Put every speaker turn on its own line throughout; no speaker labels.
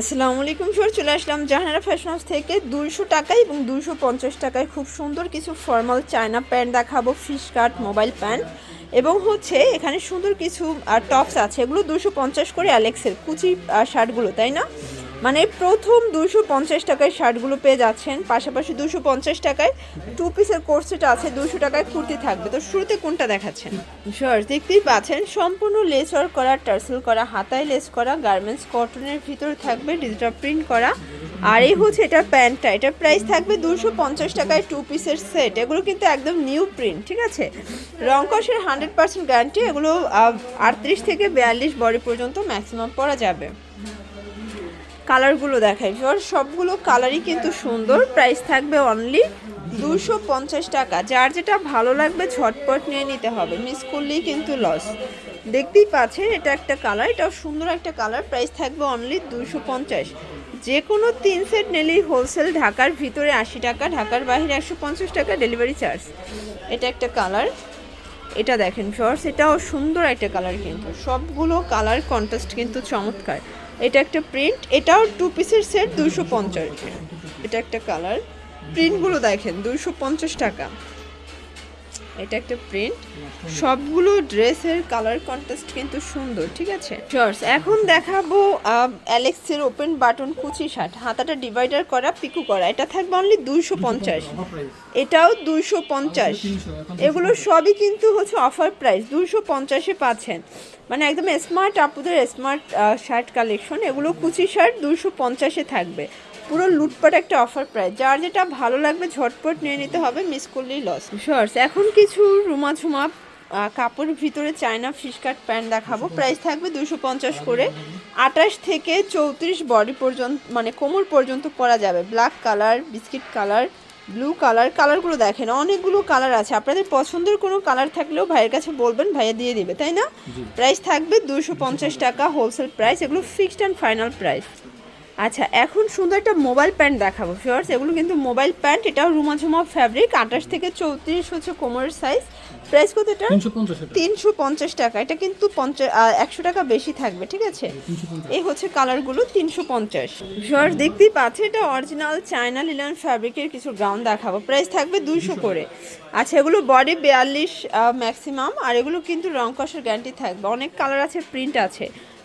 আসসালামু আলাইকুম স্যার চলে আসলাম জাহানারা ফ্যাশন হাউস থেকে। দুইশো টাকায় এবং দুইশো পঞ্চাশ টাকায় খুব সুন্দর কিছু ফর্মাল চায়না প্যান্ট দেখাবো ফিশ কাট মোবাইল প্যান্ট এবং হচ্ছে এখানে সুন্দর কিছু টপস আছে। এগুলো দুশো পঞ্চাশ করে অ্যালেক্সের কুচি শার্টগুলো তাই না? মানে প্রথম দুশো পঞ্চাশ টাকায় শার্টগুলো পেয়ে যাচ্ছেন, পাশাপাশি দুশো পঞ্চাশ টাকায় টু পিসের কোর্সেট আছে দুশো টাকায় কুর্তি থাকবে। তো শুরুতে কোনটা দেখাচ্ছেন? শর দেখতেই পাচ্ছেন, সম্পূর্ণ লেস ওয়ার্ক করা টার্সেল করা, হাতায় লেস করা গার্মেন্টস কটনের ভিতরে থাকবে ডিজিটাল প্রিন্ট করা। আর এই হচ্ছে এটা প্যান্টটা এটার প্রাইস থাকবে দুশো পঞ্চাশ টাকায় টু পিসের সেট এগুলো কিন্তু একদম নিউ প্রিন্ট ঠিক আছে? রংকসের হান্ড্রেড পার্সেন্ট গ্যারান্টি এগুলো আটত্রিশ থেকে বিয়াল্লিশ বডি পর্যন্ত ম্যাক্সিমাম পরা যাবে। কালারগুলো দেখাই। ফর সবগুলো কালারই কিন্তু সুন্দর। প্রাইস থাকবে অনলি দুশো পঞ্চাশ টাকা। যার যেটা ভালো লাগবে ঝটপট নিয়ে নিতে হবে। মিস করলেই কিন্তু লস দেখতেই পাচ্ছেন, এটা একটা কালার, এটাও সুন্দর একটা কালার। প্রাইস থাকবে অনলি দুশো পঞ্চাশ। যে কোনো তিন সেট নিলেই হোলসেল ঢাকার ভিতরে আশি টাকা, ঢাকার বাইরে একশো পঞ্চাশ টাকা ডেলিভারি চার্জ এটা একটা কালার। এটা দেখেন শর্টস এটাও সুন্দর একটা কালার কিন্তু। সবগুলো কালার কন্ট্রাস্ট কিন্তু চমৎকার। এটা একটা প্রিন্ট এটাও টু পিসের সেট দুইশো পঞ্চাশ। এটা একটা কালার প্রিন্টগুলো দেখেন, দুইশো পঞ্চাশ টাকা। এটা একটা প্রিন্ট সবগুলো ড্রেসের কালার কন্ট্রাস্ট কিন্তু সুন্দর ঠিক আছে? শর্টস এখন দেখাবো অ্যালেক্সের ওপেন বাটন কুচি শার্ট। হাতাটা ডিভাইডার করা পিকু করা। এটা থাকবে অনলি দুইশো পঞ্চাশ। এটাও দুইশো পঞ্চাশ। এগুলো সবই কিন্তু হচ্ছে অফার প্রাইস দুইশো পঞ্চাশে পাচ্ছেন। মানে একদম স্মার্ট আপুদের স্মার্ট শার্ট কালেকশন এগুলো কুচি শার্ট দুইশো পঞ্চাশে থাকবে। পুরো লুটপাট একটা অফার প্রাইস যার যেটা ভালো লাগবে ঝটপট নিয়ে নিতে হবে মিস করলেই লস শর্টস এখন কিছু রুমা ঝুমা কাপড়ের ভিতরে চায়না ফিশ কাট প্যান্ট দেখাবো। প্রাইস থাকবে দুশো পঞ্চাশ করে। আঠাশ থেকে চৌত্রিশ বডি পর্যন্ত মানে কোমর পর্যন্ত পরা যাবে। Black colour biscuit colour blue colour কালারগুলো দেখেন অনেকগুলো কালার আছে। আপনাদের পছন্দের কোনো কালার থাকলেও ভাইয়ের কাছে বলবেন ভাইয়া দিয়ে দিবে তাই না? প্রাইস থাকবে দুশো পঞ্চাশ টাকা হোলসেল প্রাইস এগুলো ফিক্সড অ্যান্ড ফাইনাল প্রাইস আচ্ছা এখন সুন্দর একটা মোবাইল প্যান্ট দেখাবো ফিওর্স এগুলো কিন্তু মোবাইল প্যান্ট এটাও রুমাঝুমা ফ্যাব্রিক আঠাশ থেকে চৌত্রিশ হচ্ছে কোমরের সাইজ প্রাইস কত এটা
তিনশো পঞ্চাশ টাকা।
এটা কিন্তু পঞ্চাশ একশো টাকা বেশি থাকবে ঠিক আছে? এই হচ্ছে কালারগুলো তিনশো পঞ্চাশ। ভিউয়ার্স দেখতেই পাচ্ছে এটা অরিজিনাল চায়না লিলান ফ্যাব্রিকের কিছু গ্রাউন্ড দেখাবো। প্রাইস থাকবে দুইশো করে। আচ্ছা এগুলো বডি বিয়াল্লিশ ম্যাক্সিমাম আর এগুলো কিন্তু রং কষের গ্যারান্টি থাকবে। অনেক কালার আছে প্রিন্ট আছে।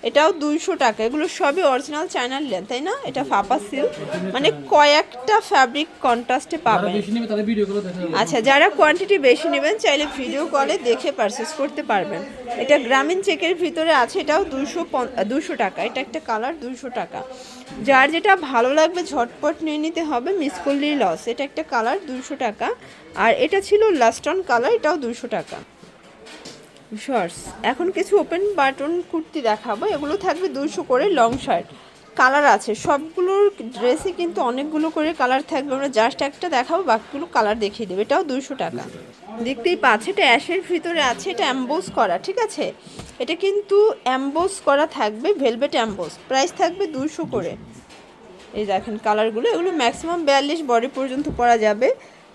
এটাও দুইশো টাকা। এগুলো সবই অরিজিনাল চায়না লিলান তাই না? এটা ফাপা সিল্ক মানে কয়েকটা ফ্যাব্রিক কন্ট্রাস্টে পাবেন। আচ্ছা যারা কোয়ান্টিটি বেশি নেবেন চাইলে ভিডিও কলে দেখে পারচেস করতে পারবেন। এটা গ্রামীণ চেকের ভিতরে আছে এটাও দুশো দুশো টাকা। এটা একটা কালার দুশো টাকা। যার যেটা ভালো লাগবে ঝটপট নিয়ে নিতে হবে মিস করলেই লস এটা একটা কালার দুশো টাকা। আর এটা ছিল লাস্টন কালার এটাও দুশো টাকা। শর্টস। এখন কিছু ওপেন বাটন কুর্তি দেখাবো। এগুলো থাকবে দুশো করে লং শার্ট কালার আছে। সবগুলোর ড্রেসে কিন্তু অনেকগুলো করে কালার থাকবে। আমরা জাস্ট একটা দেখাবো, বাকিগুলো কালার দেখিয়ে দেবে। এটাও দুশো টাকা। দেখতেই পাচ্ছে, এটা অ্যাশের ভিতরে আছে, এটা অ্যাম্বোস করা, ঠিক আছে? এটা কিন্তু অ্যাম্বোস করা থাকবে ভেলভেট অ্যাম্বোস প্রাইস থাকবে দুশো করে। এই দেখেন কালারগুলো এগুলো ম্যাক্সিমাম বিয়াল্লিশ বডি পর্যন্ত পরা যাবে।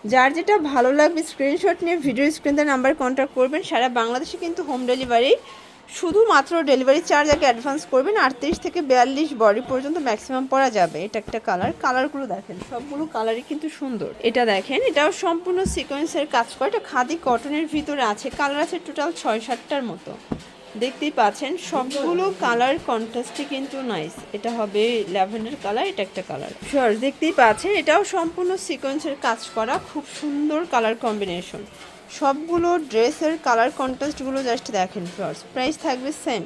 যার যেটা ভালো লাগবে স্ক্রিনশট নিয়ে ভিডিও স্ক্রিনের নাম্বার কন্ট্যাক্ট করবেন। সারা বাংলাদেশে কিন্তু হোম ডেলিভারি শুধুমাত্র ডেলিভারি চার্জ আগে অ্যাডভান্স করবেন আটত্রিশ থেকে বিয়াল্লিশ বডি পর্যন্ত ম্যাক্সিমাম পরা যাবে। এটা একটা কালার কালারগুলো দেখেন, সবগুলো কালারই কিন্তু সুন্দর। এটা দেখেন, এটাও সম্পূর্ণ সিকোয়েন্সের কাজ করে। এটা খাদি কটনের ভিতরে আছে কালার আছে টোটাল ছয় সাতটার মতো। দেখতেই পাচ্ছেন, সবগুলো কালার কন্ট্রাস্টই কিন্তু নাইস এটা হবে ল্যাভেন্ডার কালার এটা একটা কালার শিওর দেখতেই পাচ্ছেন, এটাও সম্পূর্ণ সিকোয়েন্সের কাজ করা, খুব সুন্দর কালার কম্বিনেশন সবগুলো ড্রেসের কালার কন্ট্রাস্টগুলো জাস্ট দেখেন ফ্লর্স প্রাইস থাকবে সেম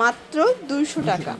মাত্র দুইশো টাকা।